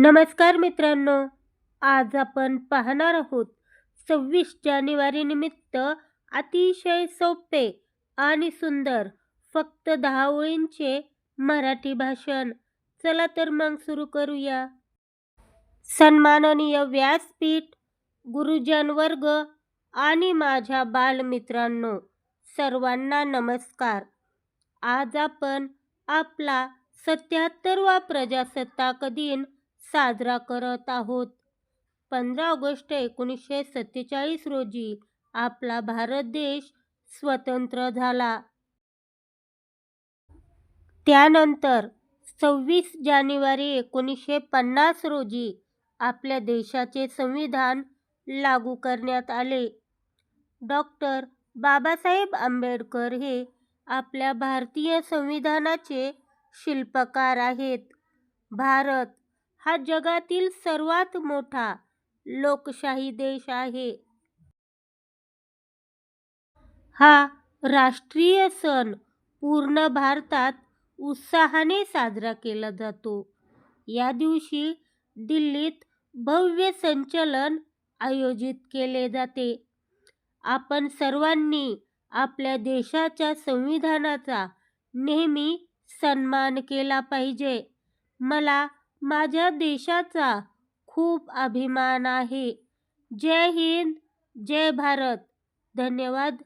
नमस्कार मित्रांनो आज आपण पाहणार आहोत सव्वीस जानेवारी निमित्त अतिशय सोपे आणि सुंदर फक्त दहा ओळींचे मराठी भाषण. चला तर मग सुरू करूया. सन्माननीय व्यासपीठ गुरुजन वर्ग आणि माझ्या बालमित्रांनो सर्वांना नमस्कार. आज आपण आपला सत्याहत्तरवा प्रजासत्ताक दिन साजरा करत आहोत. पंधरा ऑगस्ट एकोणीसशे सत्तेचाळीस रोजी आपला भारत देश स्वतंत्र झाला. त्यानंतर सव्वीस जानेवारी एकोणीसशे पन्नास रोजी आपल्या देशाचे संविधान लागू करण्यात आले. डॉक्टर बाबासाहेब आंबेडकर हे आपल्या भारतीय संविधानाचे शिल्पकार आहेत. भारत हा जगातील सर्वात मोठा लोकशाही देश आहे. हा राष्ट्रीय सण पूर्ण भारतात उत्साहाने साजरा केला जातो. या दिवशी दिल्लीत भव्य संचलन आयोजित केले जाते. आपण सर्वांनी आपल्या देशाच्या संविधानाचा नेहमी सन्मान केला पाहिजे. मला माझ्या देशाचा खूप अभिमान आहे. जय हिंद जय भारत. धन्यवाद.